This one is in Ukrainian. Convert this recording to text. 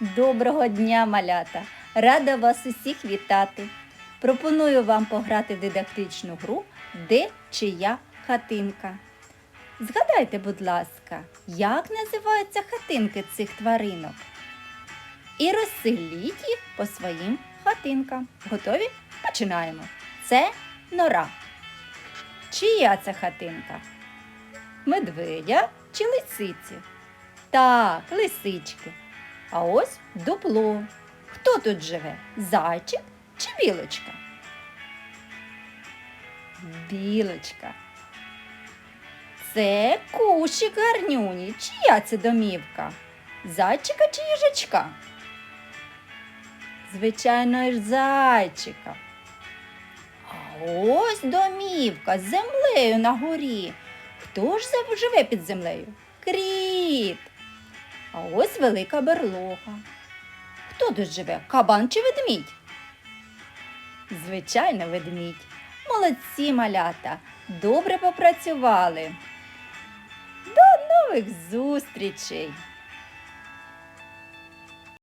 Доброго дня, малята! Рада вас усіх вітати. Пропоную вам пограти дидактичну гру Де чия хатинка. Згадайте, будь ласка, як називаються хатинки цих тваринок? І розселіть їх по своїм хатинкам. Готові? Починаємо. Це нора. Чия це хатинка? Медведя чи лисиці? Так, лисички. А ось дупло. Хто тут живе? Зайчик чи білочка? Білочка. Це кущик гарнюні. Чия це домівка? Зайчика чи їжачка? Звичайно ж, зайчика. А ось домівка з землею на горі. Хто ж живе під землею? Кріт. А ось велика берлога. Хто тут живе? Кабан чи ведмідь? Звичайно, ведмідь. Молодці малята. Добре попрацювали. До нових зустрічей!